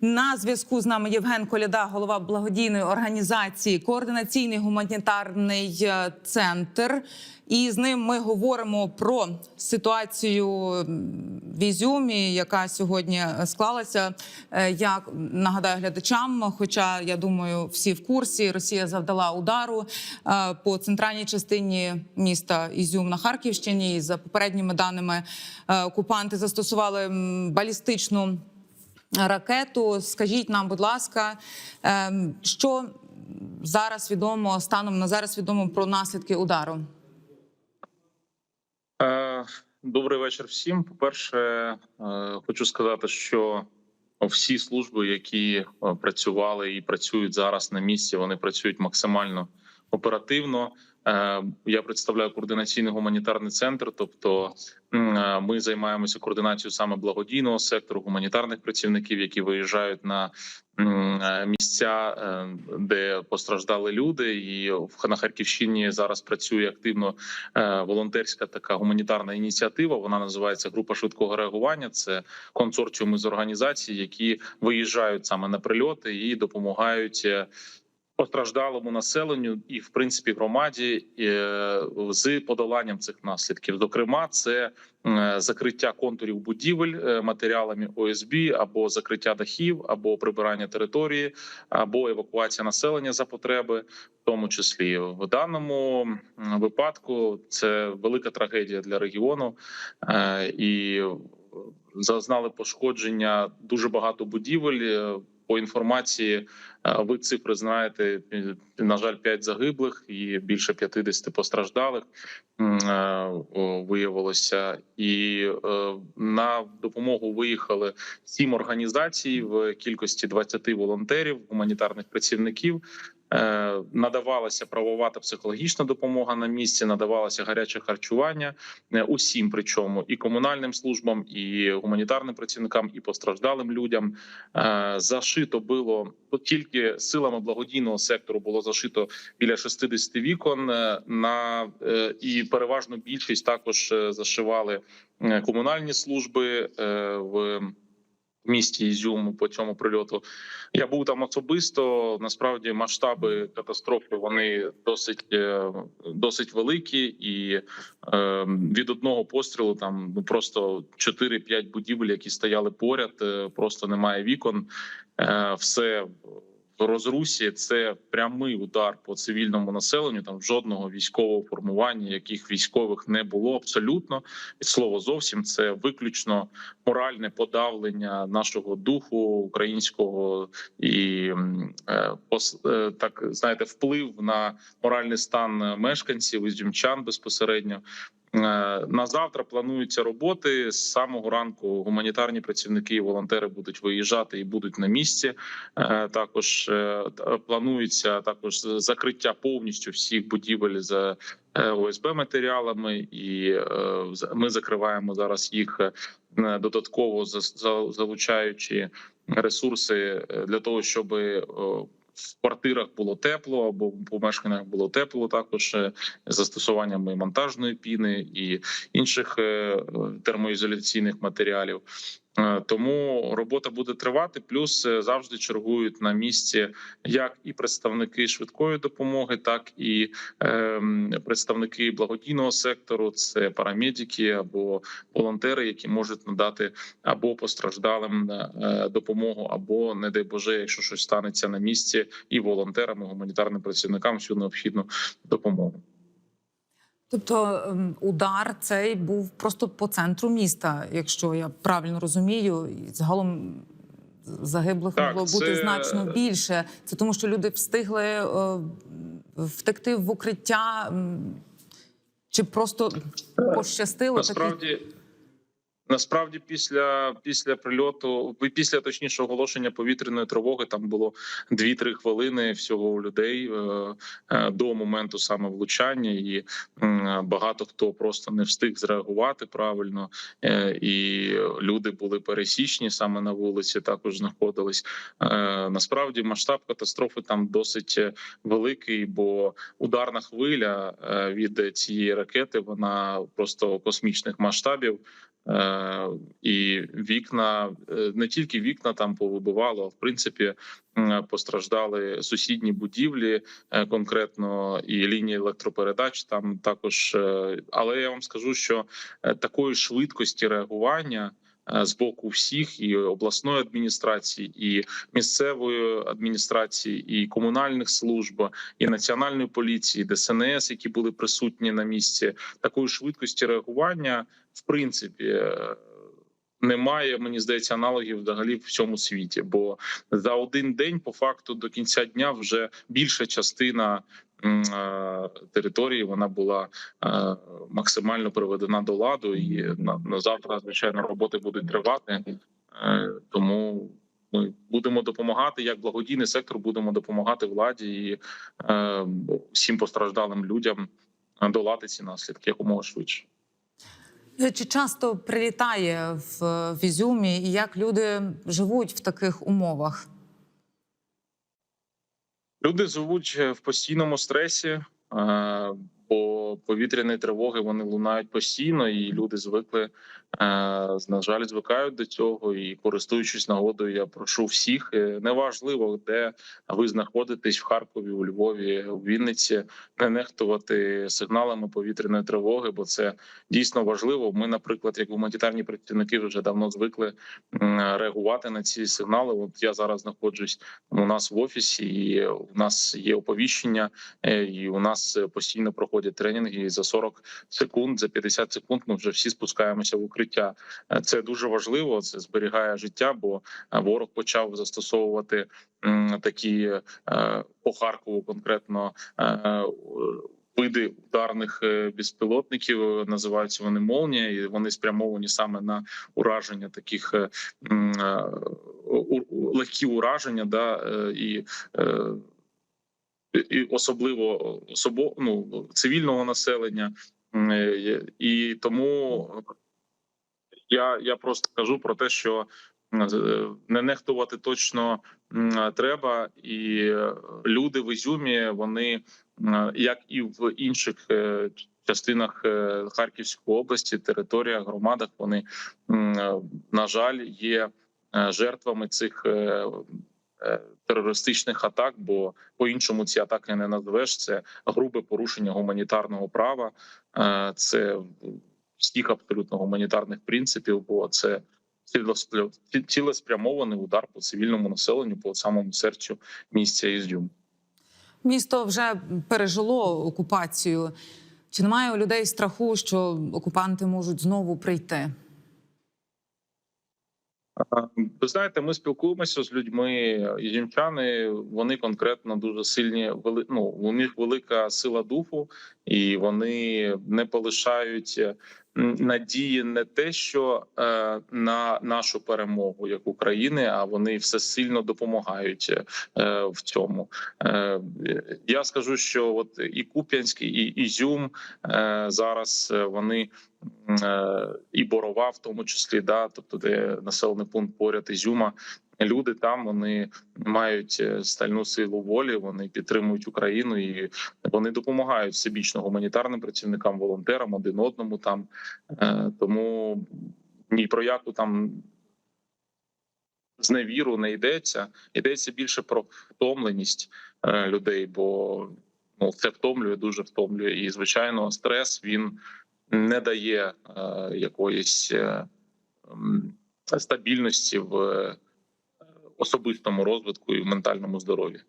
На зв'язку з нами Євген Коляда, голова благодійної організації Координаційний гуманітарний е, центр. І з ним ми говоримо про ситуацію в Ізюмі, яка сьогодні склалася. Е, Я нагадаю глядачам, хоча я думаю, всі в курсі. Росія завдала удару е, по центральній частині міста Ізюм на Харківщині. І за попередніми даними е, окупанти застосували балістичну ракету. Скажіть нам, будь ласка, ем, що зараз відомо станом на зараз відомо про наслідки удару? Е, Добрий вечір всім. По перше, е, хочу сказати, що всі служби, які е, працювали і працюють зараз на місці, вони працюють максимально оперативно. Е, Я представляю координаційний гуманітарний центр. Тобто, е, ми займаємося координацією саме благодійного сектору, гуманітарних працівників, які виїжджають на е, місця, де постраждали люди, і на Харківщині зараз працює активно волонтерська така гуманітарна ініціатива. Вона називається Група швидкого реагування. Це консорціуми з організацій, які виїжджають саме на прильоти і допомагають. Постраждалому населенню і, в принципі, громаді е, з подоланням цих наслідків. Зокрема, це е, закриття контурів будівель е, матеріалами ОСБ або закриття дахів, або прибирання території, або евакуація населення за потреби, в тому числі в даному випадку. Це велика трагедія для регіону і зазнали пошкодження дуже багато будівель. По інформації ви цифри знаєте. На жаль, 5 загиблих і більше 50 постраждалих е, виявилося. І е, на допомогу виїхали сім організацій в кількості 20 волонтерів, гуманітарних працівників. Е, Надавалася правова та психологічна допомога на місці, надавалося гаряче харчування усім, причому і комунальним службам, і гуманітарним працівникам, і постраждалим людям. Зашито було от тільки силами благодійного сектору було зашито біля 60 вікон. е, На е, і переважно більшість також е, зашивали комунальні служби в. Місті Ізюм по цьому прильоту я був там особисто. Насправді масштаби катастрофи вони досить досить великі, і е, від одного пострілу там ну просто 4-5 будівель, які стояли поряд, просто немає вікон. Е, все в розрусі. Це прямий удар по цивільному населенню. Там жодного військового формування, яких військових не було абсолютно від слова зовсім. Це виключно моральне подавлення нашого духу українського і е, е, так знаєте, вплив на моральний стан мешканців ізюмчан безпосередньо. Е, На завтра плануються роботи з самого ранку. Гуманітарні працівники і волонтери будуть виїжджати і будуть на місці. Е, Також е, планується також закриття повністю всіх будівель з ОСБ матеріалами, і ми закриваємо зараз їх додатково за- за- залучаючи ресурси для того, щоб в квартирах було тепло або в помешканнях було тепло, також застосуваннями застосуванням і монтажної піни і інших е, е, термоізоляційних матеріалів. Е, Тому робота буде тривати. Плюс е, завжди чергують на місці як і представники швидкої допомоги, так і ем, представники благодійного сектору. Це парамедики або волонтери, які можуть надати або постраждалим е, допомогу, або не дай Боже, якщо щось станеться на місці, і волонтерам, і гуманітарним працівникам всю необхідну допомогу. Тобто ем, удар цей був просто по центру міста, якщо я правильно розумію, і загалом загиблих Так, могло бути це- значно більше. Це тому, що люди встигли е, втекти в укриття, чи просто пощастило? Насправді, насправді, після після прильоту, після точніше оголошення повітряної тривоги, там було 2-3 хвилини всього у людей е, е, до моменту саме влучання, і багато хто просто не встиг зреагувати правильно, е, і люди були пересічні саме на вулиці. Також знаходились. Насправді масштаб катастрофи там досить великий, бо ударна хвиля від цієї ракети вона просто космічних масштабів. Е, і вікна е, не тільки вікна там повибивало, а в принципі постраждали сусідні будівлі, е, конкретно і лінії електропередач. Там також, але я вам скажу, що такої швидкості реагування. Е, З боку всіх і обласної адміністрації, і місцевої адміністрації, і комунальних служб, і національної поліції, ДСНС, які були присутні на місці, такої швидкості реагування, в принципі, е, немає. Мені здається, аналогів взагалі в всьому світі. Бо за один день, по факту, до кінця дня вже більша частина. е, Території вона була е, максимально приведена до ладу, і на, завтра звичайно роботи будуть тривати. Е, Тому ми будемо допомагати як благодійний сектор, будемо допомагати владі і всім постраждалим людям долати ці наслідки якомога швидше. Чи часто прилітає в, в Ізюмі і як люди живуть в таких умовах? Люди живуть е, в постійному стресі, е, бо повітряні тривоги вони лунають постійно, і люди звикли на жаль, звикають до цього. І користуючись нагодою, я прошу всіх е, неважливо, де ви знаходитесь в Харкові, у Львові, у Вінниці, не нехтувати сигналами повітряної тривоги, бо це дійсно важливо. Ми, наприклад, як гуманітарні працівники, вже давно звикли реагувати на ці сигнали. От я зараз знаходжусь у нас в офісі, і у нас є оповіщення, е, і у нас е, постійно проходять тренінги. І за 40 секунд, за 50 секунд ми вже всі спускаємося в укриття. Е, Це дуже важливо. Це зберігає життя, бо е, ворог почав застосовувати такі е, по Харкову конкретно. Види ударних безпілотників називаються вони молнія, і вони спрямовані саме на ураження таких легкі ураження, да і. і особливо особо, ну, цивільного населення, і тому я, я просто кажу про те, що не нехтувати точно треба, і е, люди в Ізюмі вони як і в інших е, частинах е, Харківської області, територіях, громадах, вони е, на жаль є е, жертвами цих. е, е, Терористичних атак, бо по-іншому ці атаки не назвеш. Це грубе порушення гуманітарного права, е, це всіх абсолютно гуманітарних принципів, бо це цілеспря- цілеспрямований удар по цивільному населенню, по самому серцю місця Ізюм. Місто вже пережило окупацію. Чи немає у людей страху, що окупанти можуть знову прийти? Ви знаєте, ми спілкуємося з людьми. Ізюмчани вони конкретно дуже сильні. ну, у них велика сила духу, і вони не полишають надії не те, що е, на нашу перемогу як України, а вони все сильно допомагають е, в цьому. Е, я скажу, що от і Куп'янськ, і Ізюм е, зараз е, вони е, і Борова, в тому числі, да, тобто де населений пункт поряд Ізюма. Люди там вони мають е, стальну силу волі. Вони підтримують Україну і вони допомагають всебічно гуманітарним працівникам, волонтерам один одному там. Е, Тому ні про яку там зневіру не йдеться. Йдеться більше про втомленість е, людей, бо ну це втомлює, дуже втомлює. І звичайно, стрес він не дає якоїсь стабільності в особистому розвитку і в ментальному здоров'ї.